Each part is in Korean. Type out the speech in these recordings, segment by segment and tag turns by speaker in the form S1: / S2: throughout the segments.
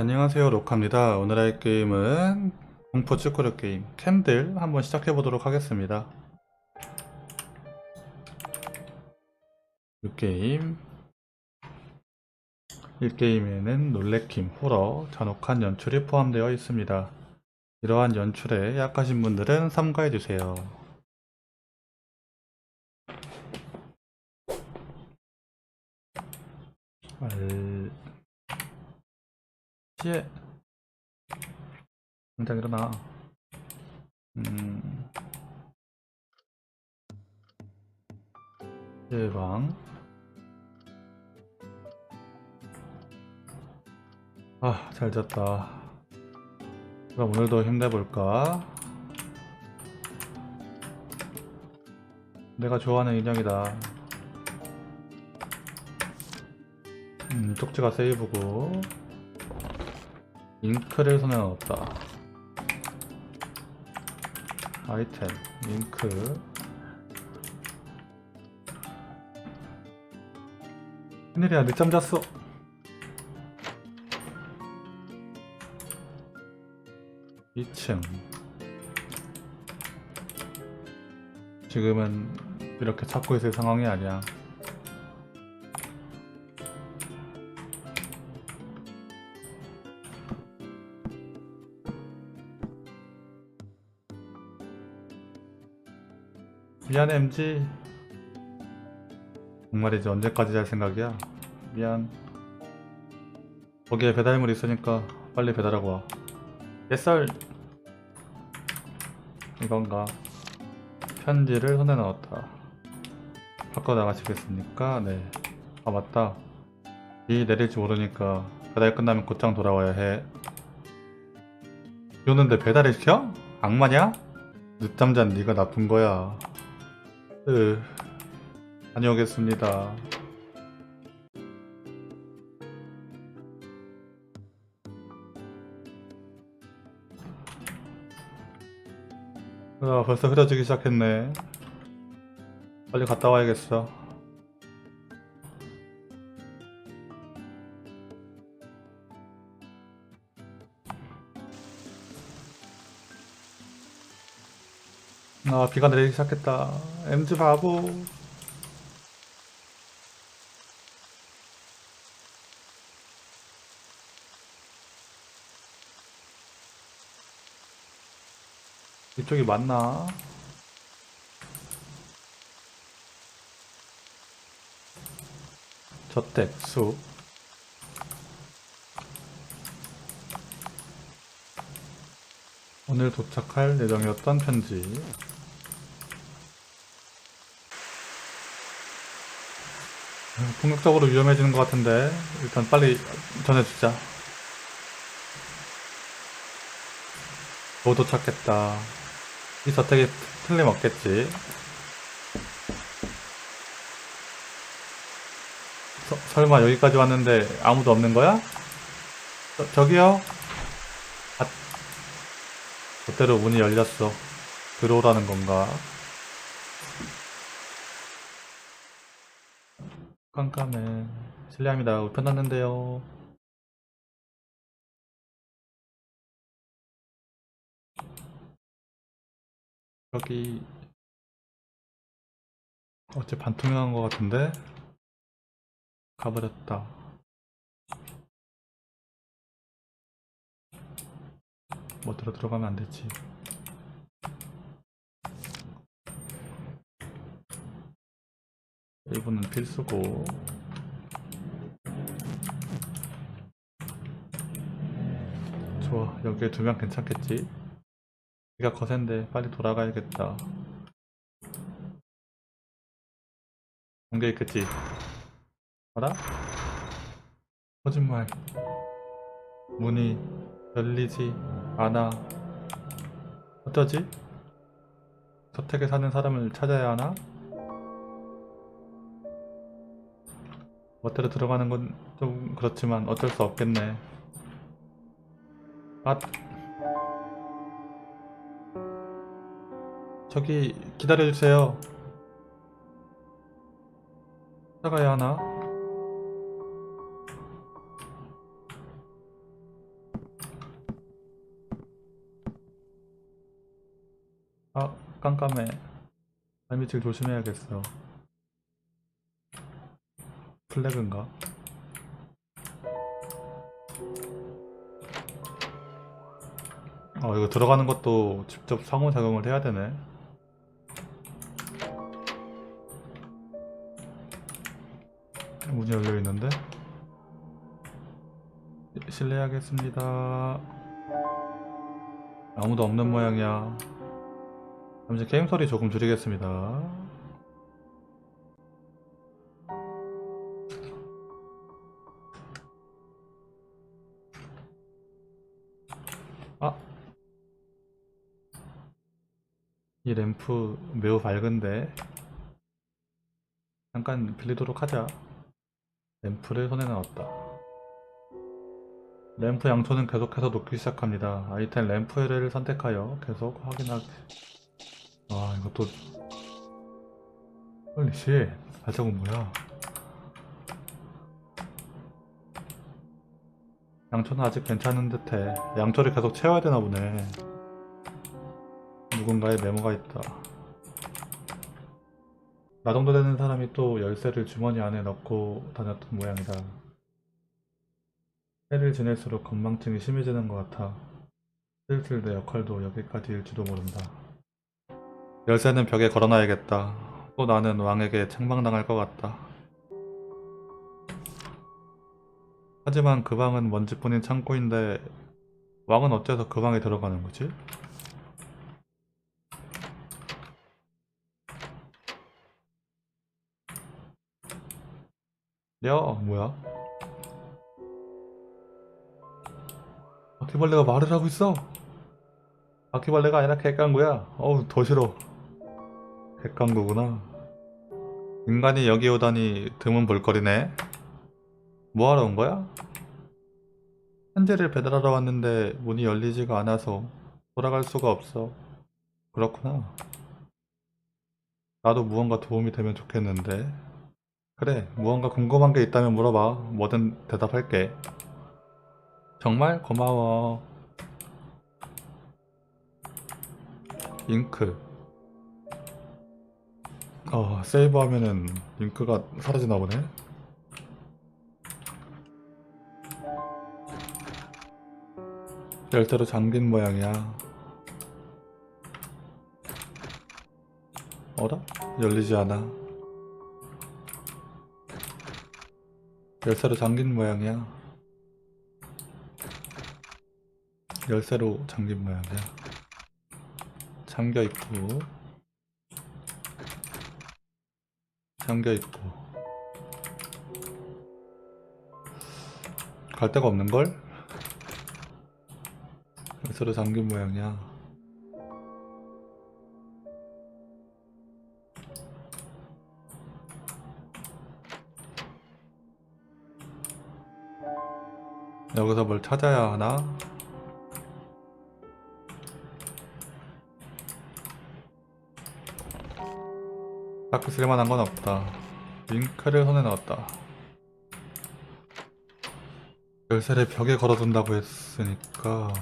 S1: 안녕하세요 로카입니다. 오늘 할 게임은 공포 쭈꾸루 게임 캔들 한번 시작해 보도록 하겠습니다. 이 게임. 이 게임에는 놀래킴, 호러, 잔혹한 연출이 포함되어 있습니다. 이러한 연출에 약하신 분들은 삼가해 주세요. 알... 시에 당장 일어나. 음. 예방 아 잘 잤다. 그럼 오늘도 힘내볼까? 내가 좋아하는 인형이다. 음 쪽지가 세이브고 잉크를 손에 넣었다. 아이템, 잉크. 웬일이야, 늦잠 잤어. 이층 지금은 이렇게 찾고 있을 상황이 아니야. 미안해 MG 정말이지 언제까지 잘 생각이야? 미안. 거기에 배달물 있으니까 빨리 배달하고 와. 뱃살 이건가? 편지를 손에 넣었다. 바꿔 나가시겠습니까? 네아 맞다. 비 내릴지 모르니까 배달 끝나면 곧장 돌아와야 해. 비 오는데 배달을 시켜? 악마냐? 늦잠 잔 네가 나쁜 거야 으, 다녀오겠습니다. 아, 벌써 흐려지기 시작했네. 빨리 갔다 와야겠어. 아, 비가 내리기 시작했다. MG 바보. 이쪽이 맞나? 저택, 숲. 오늘 도착할 예정이었던 편지. 본격적으로 위험해지는 것 같은데 일단 빨리 전해주자 못 도착했다 이 저택이 틀림없겠지 서- 설마 여기까지 왔는데 아무도 없는 거야? 저, 저기요? 아, 그대로 문이 열렸어 들어오라는 건가? 깜깜해. 실례합니다. 우편 났는데요. 여기 어째 반투명한 것 같은데? 가버렸다. 뭐 들어 들어가면 안 되지. 일부는 필수고 좋아 여기에 두명 괜찮겠지? 여기가 거센데 빨리 돌아가야겠다 공개 있겠지? 알아? 거짓말 문이 열리지 않아 어쩌지? 저택에 사는 사람을 찾아야 하나? 멋대로 들어가는 건 좀 그렇지만 어쩔 수 없겠네. 아. 저기 기다려주세요. 찾아가야 하나? 아 깜깜해. 발밑을 조심해야겠어. 플래그인가? 어, 이거 들어가는 것도 직접 상호작용을 해야 되네. 문이 열려 있는데? 실례하겠습니다. 아무도 없는 모양이야. 잠시 게임 소리 조금 줄이겠습니다. 아! 이 램프 매우 밝은데 잠깐 빌리도록 하자. 램프를 손에 넣었다. 램프 양초는 계속해서 녹기 시작합니다. 아이템 램프를 선택하여 계속 확인하기. 아, 이것도. 홀리씨, 발자국 뭐야? 양초는 아직 괜찮은 듯해. 양초를 계속 채워야 되나 보네. 누군가의 메모가 있다. 나 정도 되는 사람이 또 열쇠를 주머니 안에 넣고 다녔던 모양이다. 해를 지낼수록 건망증이 심해지는 것 같아. 슬슬 내 역할도 여기까지일지도 모른다. 열쇠는 벽에 걸어놔야겠다. 또 나는 왕에게 책망당할 것 같다. 하지만 그 방은 먼지뿐인 창고인데 왕은 어째서 그 방에 들어가는 거지? 야, 뭐야? 바퀴벌레가 말을 하고 있어. 바퀴벌레가 아니라 객강구야. 어우, 더 싫어. 객강구구나. 인간이 여기 오다니 드문 볼거리네. 뭐하러 온 거야? 현지를 배달하러 왔는데 문이 열리지가 않아서 돌아갈 수가 없어. 그렇구나. 나도 무언가 도움이 되면 좋겠는데. 그래, 무언가 궁금한 게 있다면 물어봐. 뭐든 대답할게. 정말 고마워. 잉크. 어, 세이브 하면은 잉크가 사라지나 보네. 열대로 잠긴 모양이야. 어라? 열리지 않아. 열쇠로 잠긴 모양이야. 열쇠로 잠긴 모양이야. 잠겨 있고, 잠겨 있고. 갈 데가 없는 걸? 열쇠로 잠긴 모양이야. 여기서 뭘 찾아야 하나? 딱히 쓸만한 건 없다. 링크를 손에 넣었다. 열쇠를 벽에 걸어둔다고 했으니까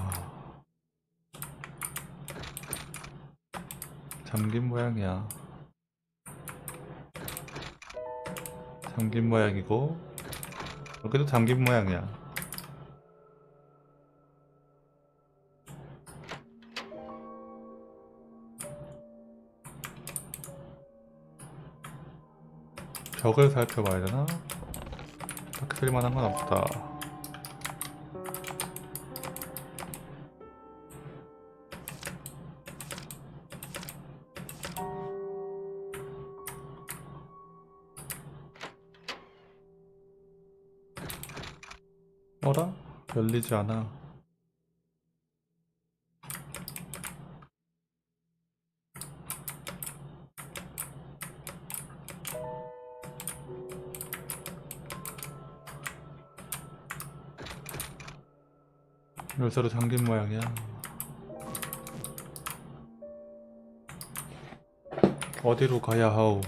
S1: 잠긴 모양이야. 잠긴 모양이고 여기도 잠긴 모양이야. 벽을 살펴봐야 되나? 딱히 쓸만한 건 없다. 어라? 열리지 않아. 열쇠로 잠긴 모양이야. 어디로 가야 하오?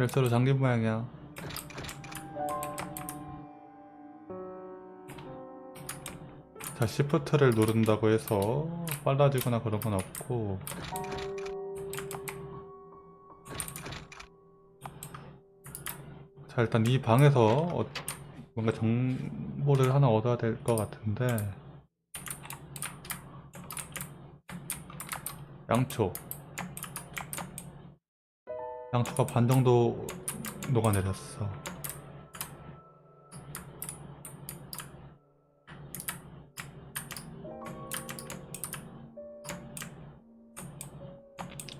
S1: 열쇠로 잠긴 모양이야. 자, 시프트를 누른다고 해서 빨라지거나 그런 건 없고. 자, 일단 이 방에서 어- 뭔가 정보를 하나 얻어야 될 것 같은데. 양초. 양초가 반 정도 녹아내렸어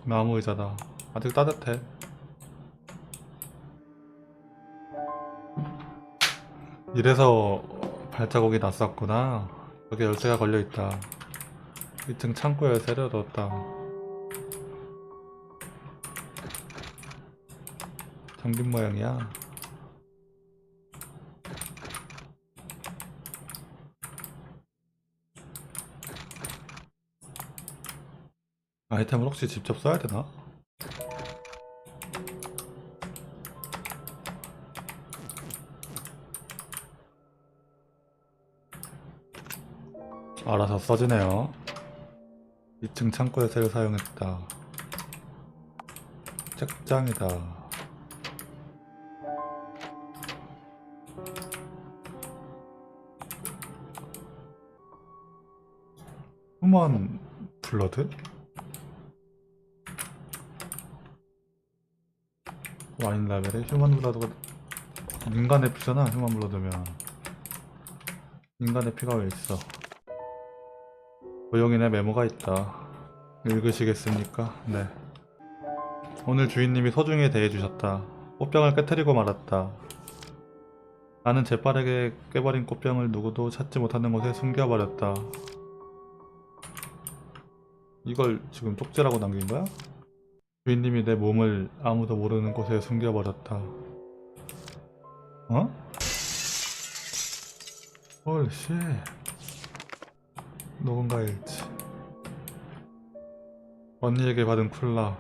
S1: 나무 의자다 아직 따뜻해. 이래서 발자국이 났었구나. 여기 열쇠가 걸려있다. 2층 창고 열쇠를 얻었다. 잠긴 모양이야 아이템을 혹시 직접 써야 되나? 알아서 써지네요. 2층 창고 열쇠를 사용했다. 책장이다. 휴먼 블러드? 와인 라벨에 휴먼 블러드가 인간의 피잖아 휴먼 블러드면. 인간의 피가 왜 있어? 고용인의 메모가 있다. 읽으시겠습니까? 네. 오늘 주인님이 소중히 대해주셨다. 꽃병을 깨뜨리고 말았다. 나는 재빠르게 깨버린 꽃병을 누구도 찾지 못하는 곳에 숨겨버렸다. 이걸 지금 쪽지라고 남긴 거야? 주인님이 내 몸을 아무도 모르는 곳에 숨겨버렸다. 어? 홀씨. 누군가 일지. 언니에게 받은 쿨라.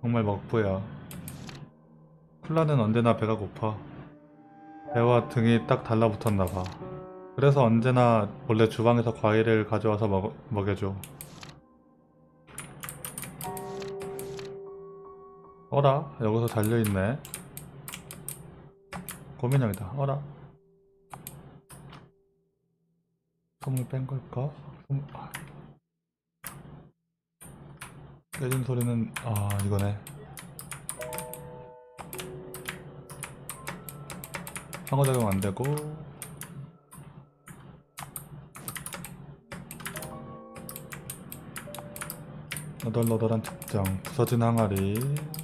S1: 정말 먹보야. 쿨라는 언제나 배가 고파. 배와 등이 딱 달라붙었나봐. 그래서 언제나 몰래 주방에서 과일을 가져와서 먹, 먹여줘. 어라? 여기서 달려있네. 고민형이다. 어라? 손을 뺀 걸까? 손... 아. 깨진 소리는, 아, 이거네. 상호작용 안 되고. 너덜너덜한 특정, 부서진 항아리.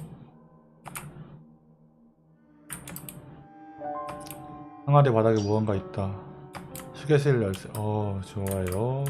S1: 항아리 바닥에 무언가 있다. 휴게실 열쇠. 어, 좋아요.